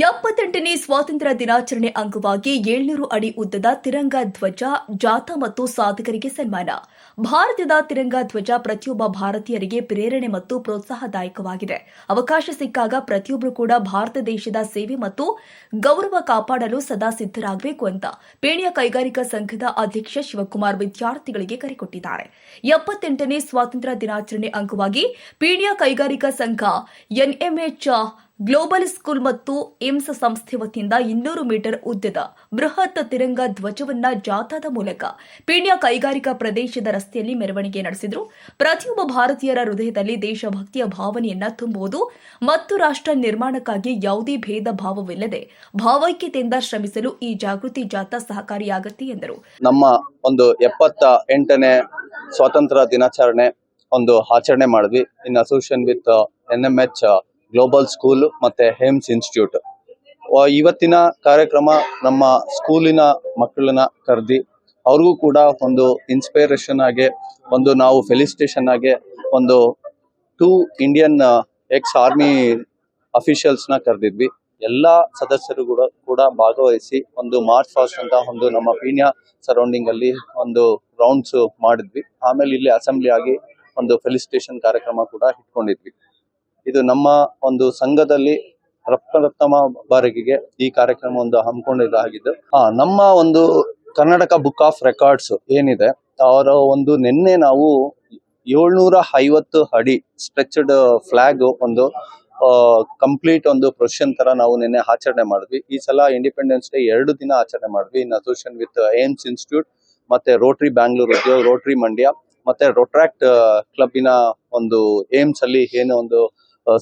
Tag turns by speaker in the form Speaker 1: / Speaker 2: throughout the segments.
Speaker 1: ಎಪ್ಪತ್ತೆಂಟನೇ ಸ್ವಾತಂತ್ರ್ಯ ದಿನಾಚರಣೆ ಅಂಗವಾಗಿ ಏಳ್ನೂರು ಅಡಿ ಉದ್ದದ ತಿರಂಗ ಧ್ವಜ ಜಾಥಾ ಮತ್ತು ಸಾಧಕರಿಗೆ ಸನ್ಮಾನ. ಭಾರತದ ತಿರಂಗ ಧ್ವಜ ಪ್ರತಿಯೊಬ್ಬ ಭಾರತೀಯರಿಗೆ ಪ್ರೇರಣೆ ಮತ್ತು ಪ್ರೋತ್ಸಾಹದಾಯಕವಾಗಿದೆ. ಅವಕಾಶ ಸಿಕ್ಕಾಗ ಪ್ರತಿಯೊಬ್ಬರು ಕೂಡ ಭಾರತ ದೇಶದ ಸೇವೆ ಮತ್ತು ಗೌರವ ಕಾಪಾಡಲು ಸದಾ ಸಿದ್ದರಾಗಬೇಕು ಅಂತ ಪೇಣಿಯ ಕೈಗಾರಿಕಾ ಸಂಘದ ಅಧ್ಯಕ್ಷ ಶಿವಕುಮಾರ್ ವಿದ್ಯಾರ್ಥಿಗಳಿಗೆ ಕರೆ ಕೊಟ್ಟಿದ್ದಾರೆ ಎಪ್ಪತ್ತೆಂಟನೇ ಸ್ವಾತಂತ್ರ್ಯ ದಿನಾಚರಣೆ ಅಂಗವಾಗಿ ಪೀಣ್ಯ ಕೈಗಾರಿಕಾ ಸಂಘ ಎನ್ಎಂಎಚ್ ಗ್ಲೋಬಲ್ ಸ್ಕೂಲ್ ಮತ್ತು ಏಮ್ಸ್ ಸಂಸ್ಥೆ ವತಿಯಿಂದ ಇನ್ನೂರು ಮೀಟರ್ ಉದ್ದದ ಬೃಹತ್ ತಿರಂಗ ಧ್ವಜವನ್ನ ಜಾಥಾದ ಮೂಲಕ ಪೀಣ್ಯ ಕೈಗಾರಿಕಾ ಪ್ರದೇಶದ ರಸ್ತೆಯಲ್ಲಿ ಮೆರವಣಿಗೆ ನಡೆಸಿದರು. ಪ್ರತಿಯೊಬ್ಬ ಭಾರತೀಯರ ಹೃದಯದಲ್ಲಿ ದೇಶಭಕ್ತಿಯ ಭಾವನೆಯನ್ನ ತುಂಬುವುದು ಮತ್ತು ರಾಷ್ಟ್ರ ನಿರ್ಮಾಣಕ್ಕಾಗಿ ಯಾವುದೇ ಭೇದ ಭಾವವಿಲ್ಲದೆ ಭಾವೈಕ್ಯತೆಯಿಂದ ಶ್ರಮಿಸಲು ಈ ಜಾಗೃತಿ ಜಾಥಾ ಸಹಕಾರಿಯಾಗುತ್ತೆ ಎಂದರು.
Speaker 2: ನಮ್ಮ ಒಂದು ಎಪ್ಪತ್ತ ಎಂಟನೇ ಸ್ವಾತಂತ್ರ್ಯ ದಿನಾಚರಣೆ ಒಂದು ಆಚರಣೆ ಮಾಡಿದ್ವಿ. In association with N M H global school ಮತ್ತೆ ಹೇಮ್ಸ್ ಇನ್ಸ್ಟಿಟ್ಯೂಟ್ ಇವತ್ತಿನ ಕಾರ್ಯಕ್ರಮ ನಮ್ಮ ಸ್ಕೂಲಿನ ಮಕ್ಕಳನ್ನ ಕರೆದಿ, ಅವ್ರಿಗೂ ಕೂಡ ಒಂದು ಇನ್ಸ್ಪಿರೇಷನ್ ಆಗಿ, ಒಂದು ನಾವು ಫೆಲಿಸಿಟೇಷನ್ ಆಗಿ, ಒಂದು ಟೂ ಇಂಡಿಯನ್ ಎಕ್ಸ್ ಆರ್ಮಿ ಅಫಿಷಿಯಲ್ಸ್ನ ನ ಕರೆದಿದ್ವಿ. ಎಲ್ಲ ಸದಸ್ಯರು ಕೂಡ ಕೂಡ ಭಾಗವಹಿಸಿ ಒಂದು ಮಾರ್ಚ್ ಫಾಸ್ಟ್ ಅಂತ ಒಂದು ನಮ್ಮ ಪೀಣ್ಯ ಸರೌಂಡಿಂಗ್ ಅಲ್ಲಿ ಒಂದು ರೌಂಡ್ಸ್ ಮಾಡಿದ್ವಿ. ಆಮೇಲೆ ಇಲ್ಲಿ ಅಸೆಂಬ್ಲಿ ಆಗಿ ಒಂದು ಫೆಲಿಸಿಟೇಷನ್ ಕಾರ್ಯಕ್ರಮ ಕೂಡ ಇಟ್ಕೊಂಡಿದ್ವಿ. ಇದು ನಮ್ಮ ಒಂದು ಸಂಘದಲ್ಲಿ ಪ್ರಪ್ರಥಮ ಬಾರಿಗೆಗೆ ಈ ಕಾರ್ಯಕ್ರಮ ಒಂದು ಹಮ್ಮಿಕೊಂಡಿದ್ದಾಗಿದ್ದು ಹಾ ನಮ್ಮ ಒಂದು ಕರ್ನಾಟಕ ಬುಕ್ ಆಫ್ ರೆಕಾರ್ಡ್ಸ್ ಏನಿದೆ, ಅವರ ಒಂದು ನಿನ್ನೆ ನಾವು ಏಳ್ನೂರ ಐವತ್ತು ಅಡಿ ಸ್ಟ್ರೆಚ್ಡ್ ಫ್ಲಾಗ್ ಒಂದು ಕಂಪ್ಲೀಟ್ ಒಂದು ಪ್ರೊಸೆಷನ್ ತರ ನಾವು ನಿನ್ನೆ ಆಚರಣೆ ಮಾಡಿದ್ವಿ. ಈ ಸಲ ಇಂಡಿಪೆಂಡೆನ್ಸ್ ಡೇ ಎರಡು ದಿನ ಆಚರಣೆ ಮಾಡಿದ್ವಿ. In association with AIMS institute ಮತ್ತೆ ರೋಟರಿ ಬ್ಯಾಂಗ್ಳೂರ್ ಉದ್ಯೋಗ ರೋಟರಿ ಮಂಡ್ಯ ಮತ್ತೆ ರೊಟ್ರಾಕ್ಟ್ ಕ್ಲಬ್ಬಿನ ಒಂದು ಏಮ್ಸ್ ಅಲ್ಲಿ ಏನೋ ಒಂದು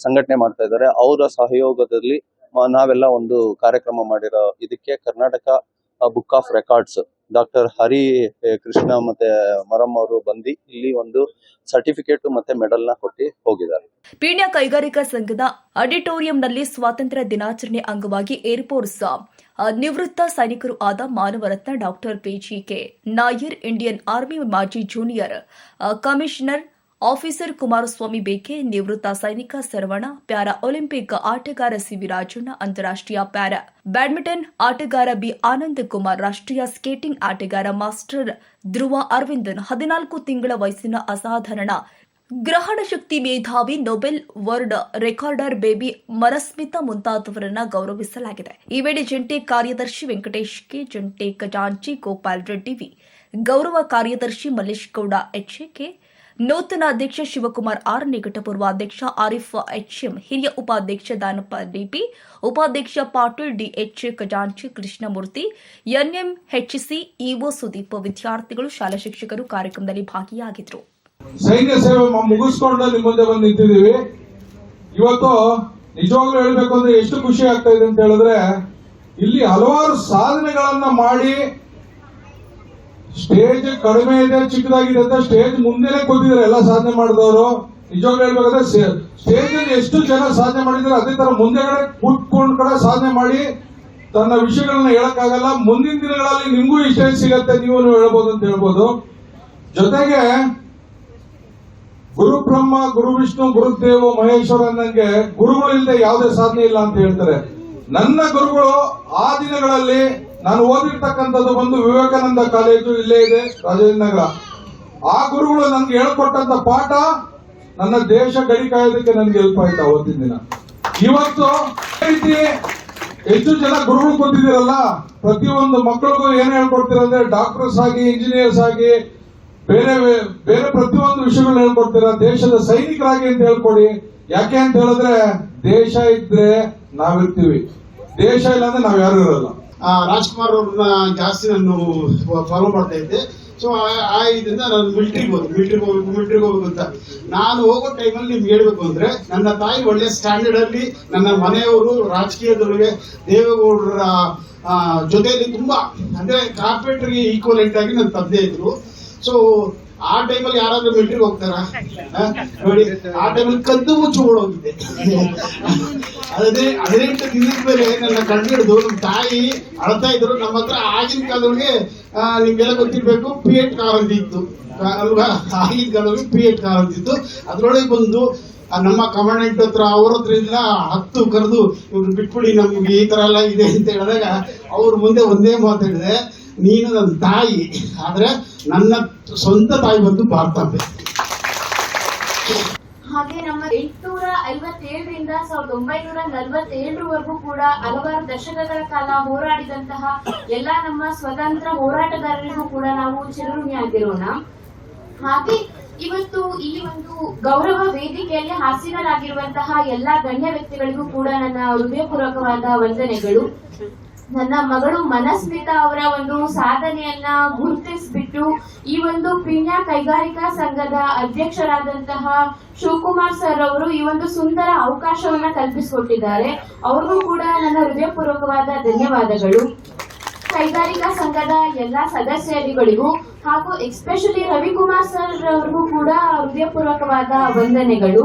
Speaker 2: ಸಂಘಟನೆ ಮಾಡ್ತಾ ಇದ್ದಾರೆ. ಅವರ ಸಹಯೋಗದಲ್ಲಿ ನಾವೆಲ್ಲ ಒಂದು ಕಾರ್ಯಕ್ರಮ ಮಾಡಿರೋ ಇದಕ್ಕೆ Karnataka book of records doctor Hari Krishna ಮತ್ತೆ ಮರಮ್ ಅವರು ಬಂದು ಇಲ್ಲಿ ಒಂದು ಸರ್ಟಿಫಿಕೇಟ್ ಮತ್ತೆ ಮೆಡಲ್ನ ಕೊಟ್ಟು ಹೋಗಿದ್ದಾರೆ.
Speaker 1: ಪೀಣ್ಯ ಕೈಗಾರಿಕಾ ಸಂಘದ ಆಡಿಟೋರಿಯಂನಲ್ಲಿ ಸ್ವಾತಂತ್ರ್ಯ ದಿನಾಚರಣೆ ಅಂಗವಾಗಿ ಏರ್ಫೋರ್ಸ್ ನಿವೃತ್ತ ಸೈನಿಕರು ಆದ ಮಾನವರತ್ನ doctor PGK Nair, Indian army ಮಾಜಿ ಜೂನಿಯರ್ ಕಮಿಷನರ್ ಆಫೀಸರ್ ಕುಮಾರಸ್ವಾಮಿ ಬೇಕೆ, ನಿವೃತ್ತ ಸೈನಿಕ ಸರ್ವಣ ಪ್ಯಾರಾ ಒಲಿಂಪಿಕ್ ಆಟಗಾರ ಸಿವಿ ರಾಜಣ್ಣ, ಅಂತಾರಾಷ್ಟ್ರೀಯ ಪ್ಯಾರಾ ಬ್ಯಾಡ್ಮಿಂಟನ್ ಆಟಗಾರ ಬಿ ಆನಂದ್ ಕುಮಾರ್, ರಾಷ್ಟ್ರೀಯ ಸ್ಕೇಟಿಂಗ್ ಆಟಗಾರ ಮಾಸ್ಟರ್ ಧ್ರುವ ಅರವಿಂದನ್, ಹದಿನಾಲ್ಕು ತಿಂಗಳ ವಯಸ್ಸಿನ ಅಸಾಧಾರಣ ಗ್ರಹಣ ಶಕ್ತಿ ಮೇಧಾವಿ Nobel world recorder baby Marasmita ಮುಂತಾದವರನ್ನ ಗೌರವಿಸಲಾಗಿದೆ. ಈ ವೇಳೆ ಜಂಟಿ ಕಾರ್ಯದರ್ಶಿ ವೆಂಕಟೇಶ್ ಕೆ, ಜಂಟಿ ಖಜಾಂಚಿ, ಗೋಪಾಲ್ ರೆಡ್ಡಿ ವಿ, ಗೌರವ ಕಾರ್ಯದರ್ಶಿ ಮಲ್ಲೇಶ್ ಗೌಡ ಎಚ್ಎಕೆ ನೂತನ ಅಧ್ಯಕ್ಷ ಶಿವಕುಮಾರ್ ಆರ್ ನಿಕಟಪೂರ್ವ ಅಧ್ಯಕ್ಷ ಆರಿಫ್ ಎಚ್ಎಂ, ಹಿರಿಯ ಉಪಾಧ್ಯಕ್ಷ ದಾನಪ್ಪ ಡಿಪಿ, ಉಪಾಧ್ಯಕ್ಷ ಪಾಟೀಲ್ ಡಿಎಚ್ ಖಜಾಂಚಿ Krishnamurthy NM HC EO Sudeep, ವಿದ್ಯಾರ್ಥಿಗಳು, ಶಾಲಾ ಶಿಕ್ಷಕರು ಕಾರ್ಯಕ್ರಮದಲ್ಲಿ ಭಾಗಿಯಾಗಿದ್ದರು.
Speaker 3: ಸೈನ್ಯ ಸೇವೆ ಮುಗಿಸ್ಕೊಂಡು ನಿಮ್ಮ ಮುಂದೆ ಬಂದು ನಿಂತಿದ್ದೀವಿ. ಇವತ್ತು ನಿಜವಾಗ್ಲೂ ಹೇಳ್ಬೇಕು ಅಂದ್ರೆ ಎಷ್ಟು ಖುಷಿ ಆಗ್ತಾ ಇದೆ ಅಂತ ಹೇಳಿದ್ರೆ, ಇಲ್ಲಿ ಹಲವಾರು ಸಾಧನೆಗಳನ್ನ ಮಾಡಿ ಸ್ಟೇಜ್ ಕಡಿಮೆ ಇದೆ, ಚಿಕ್ಕದಾಗಿದೆ ಅಂತ ಸ್ಟೇಜ್ ಮುಂದೆನೆ ಕೂತಿದ್ದಾರೆ ಎಲ್ಲ ಸಾಧನೆ ಮಾಡಿದವರು. ನಿಜವಾಗ್ಲೂ ಹೇಳ್ಬೇಕಂದ್ರೆ ಸ್ಟೇಜ್ ಅಲ್ಲಿ ಎಷ್ಟು ಜನ ಸಾಧನೆ ಮಾಡಿದ್ರೆ ಅದೇ ತರ ಮುಂದೆಗಡೆ ಕೂತ್ಕೊಂಡ್ ಕಡೆ ಸಾಧನೆ ಮಾಡಿ ತನ್ನ ವಿಷಯಗಳನ್ನ ಹೇಳಕ್ಕಾಗಲ್ಲ. ಮುಂದಿನ ದಿನಗಳಲ್ಲಿ ನಿಮ್ಗೂ ವಿಷಯ ಸಿಗತ್ತೆ, ನೀವು ಹೇಳ್ಬೋದು ಅಂತ ಹೇಳ್ಬೋದು. ಜೊತೆಗೆ ಗುರು ಬ್ರಹ್ಮ, ಗುರು ವಿಷ್ಣು ಗುರುದೇವ ಮಹೇಶ್ವರ ಅನ್ನಂಗೆ ಗುರುಗಳಿಲ್ಲದೆ ಯಾವುದೇ ಸಾಧನೆ ಇಲ್ಲ ಅಂತ ಹೇಳ್ತಾರೆ. ನನ್ನ ಗುರುಗಳು ಆ ದಿನಗಳಲ್ಲಿ ನಾನು ಓದಿರ್ತಕ್ಕಂಥದ್ದು ಬಂದು ವಿವೇಕಾನಂದ ಕಾಲೇಜು ಇಲ್ಲೇ ಇದೆ, ರಾಜೇಂದ್ರ ನಗರ. ಆ ಗುರುಗಳು ನನ್ಗೆ ಹೇಳ್ಕೊಟ್ಟಂತ ಪಾಠ ನನ್ನ ದೇಶ ಗಡಿ ಕಾಯೋದಕ್ಕೆ ನನ್ಗೆ ಹೆಲ್ಪ್ ಆಯ್ತು ಅವತ್ತಿನ ದಿನ. ಇವತ್ತು ರೀತಿ ಹೆಚ್ಚು ಜನ ಗುರುಗಳು ಕೊಟ್ಟಿದ್ದೀರಲ್ಲ ಪ್ರತಿಯೊಂದು ಮಕ್ಕಳಿಗೂ ಏನ್ ಹೇಳ್ಕೊಡ್ತೀರ ಅಂದ್ರೆ ಡಾಕ್ಟರ್ಸ್ ಆಗಿ ಇಂಜಿನಿಯರ್ಸ್ ಆಗಿ, ಬೇರೆ ಬೇರೆ ಪ್ರತಿಯೊಂದು ವಿಷಯಗಳನ್ನ ಹೇಳ್ಕೊಡ್ತೀರ, ದೇಶದ ಸೈನಿಕರಾಗಿ ಅಂತ ಹೇಳ್ಕೊಡಿ. ಯಾಕೆ ಅಂತ ಹೇಳಿದ್ರೆ, ದೇಶ ಇದ್ರೆ ನಾವಿರ್ತೀವಿ. ದೇಶ ಇಲ್ಲ ಅಂದ್ರೆ ನಾವ್ ಯಾರು ಇರಲ್ಲ.
Speaker 4: ರಾಜ್ಕುಮಾರ್ ಅವ್ರನ್ನ ಜಾಸ್ತಿ ನಾನು ಫಾಲೋ ಮಾಡ್ತಾ ಇದ್ದೆ. ಸೊ ಆ ಇದರಿಂದ ನಾನು ಮಿಲ್ಟ್ರಿಗೆ ಹೋದೆ. ಮಿಲ್ಟ್ರಿಗೆ ಹೋಗ್ಬೇಕು ಮಿಲ್ಟ್ರಿಗೆ ಹೋಗ್ಬೇಕು ಅಂತ. ನಾನು ಹೋಗೋ ಟೈಮಲ್ಲಿ ನಿಮ್ಗೆ ಹೇಳ್ಬೇಕು ಅಂದ್ರೆ, ನನ್ನ ತಾಯಿ ಒಳ್ಳೆ ಸ್ಟ್ಯಾಂಡರ್ಡ್ ಅಲ್ಲಿ ನನ್ನ ಮನೆಯವರು ರಾಜಕೀಯದೊಳಗೆ ದೇವೇಗೌಡರ ಜೊತೆಯಲ್ಲಿ ತುಂಬಾ, ಅಂದ್ರೆ ಕಾರ್ಪೊರೇಟರ್ಗೆ ಈಕ್ವಲೆಂಟ್ ಆಗಿ ನನ್ನ ತಂದೆ ಇದ್ರು. ಸೊ ಆ ಟೈಮಲ್ಲಿ ಯಾರಾದ್ರೂ ಮಿಲ್ಟ್ರಿಗೆ ಹೋಗ್ತಾರ? ನೋಡಿ, ಆ ಟೈಮಲ್ಲಿ ಕದ್ದು ಮುಚ್ಚು ಓಡೋಗಿದೆ. ಅದೇ ಹದಿನೆಂಟು ದಿನದ ಮೇಲೆ ನನ್ನ ಕಣ್ಣಿಡ್ದು ನಮ್ಮ ತಾಯಿ ಅಳ್ತಾ ಇದ್ರು. ನಮ್ಮ ಹತ್ರ ಆಗಿನ ಕಾಲದೊಳಗೆ ನಿಮ್ಗೆಲ್ಲ ಗೊತ್ತಿರ್ಬೇಕು ಪಿ ಎಟ್ ಕಾರ್ ಇತ್ತು. ಅಲ್ವಾ? ಆಗಿನ ಕಾಲದೊಳಗೆ ಪಿ ಎಟ್ ಕಾರ್ ಇತ್ತು. ಅದ್ರೊಳಗೆ ಬಂದು ನಮ್ಮ ಕಮಾಂಡೆಂಟ್ ಹತ್ರ, ಅವ್ರ ಹತ್ರ ಇಲ್ಲ ಹತ್ತು ಕರೆದು, ಇವ್ರು ಬಿಟ್ಬಿಡಿ ನಮ್ಗೆ ಈ ತರ ಎಲ್ಲ ಇದೆ ಅಂತ ಹೇಳಿದಾಗ, ಅವ್ರ ಮುಂದೆ ಒಂದೇ ಮಾತಾಡಿದೆ ನೀನು ನನ್ನ ತಾಯಿ. ಆದ್ರೆ ನನ್ನ ಸ್ವಂತ ತಾಯಿ ಬಂದು ಭಾರತಾಂಬೆ
Speaker 5: ಹಾಗೆ ನಮ್ಮ ಎಂಟುನೂರ ಐವತ್ತೇಳರಿಂದ ಸಾವಿರದ ಒಂಬೈನೂರ ನಲವತ್ತೇಳರವರೆಗೂ ಕೂಡ ಹಲವಾರು ದಶಕಗಳ ಕಾಲ ಹೋರಾಡಿದಂತಹ ಎಲ್ಲಾ ನಮ್ಮ ಸ್ವತಂತ್ರ ಹೋರಾಟಗಾರರಿಗೂ ಕೂಡ ನಾವು ಚಿರಋಣಿಯಾಗಿರೋಣ ಹಾಗೆ ಇವತ್ತು ಈ ಒಂದು ಗೌರವ ವೇದಿಕೆಯಲ್ಲಿ ಹಾಸಿನರಾಗಿರುವಂತಹ ಎಲ್ಲಾ ಗಣ್ಯ ವ್ಯಕ್ತಿಗಳಿಗೂ ಕೂಡ ನನ್ನ ಹೃದಯಪೂರ್ವಕವಾದ ವಂದನೆಗಳು. ನನ್ನ ಮಗಳು ಮನಸ್ಮಿತಾ ಅವರ ಒಂದು ಸಾಧನೆಯನ್ನ ಗುರುತಿಸ್ಬಿಟ್ಟು ಈ ಒಂದು ಪಿಣ್ಯ ಕೈಗಾರಿಕಾ ಸಂಘದ ಅಧ್ಯಕ್ಷರಾದಂತಹ ಶಿವಕುಮಾರ್ ಸರ್ ಅವರು ಈ ಒಂದು ಸುಂದರ ಅವಕಾಶವನ್ನ ಕಲ್ಪಿಸಿಕೊಟ್ಟಿದ್ದಾರೆ. ಅವ್ರಿಗೂ ಕೂಡ ನನ್ನ ಹೃದಯಪೂರ್ವಕವಾದ ಧನ್ಯವಾದಗಳು. ಕೈಗಾರಿಕಾ ಸಂಘದ ಎಲ್ಲಾ ಸದಸ್ಯರಿಗಳಿಗೂ ಹಾಗೂ ಎಸ್ಪೆಷಲಿ ರವಿಕುಮಾರ್ ಸರ್ ಅವ್ರಿಗೂ ಕೂಡ ಹೃದಯಪೂರ್ವಕವಾದ ವಂದನೆಗಳು.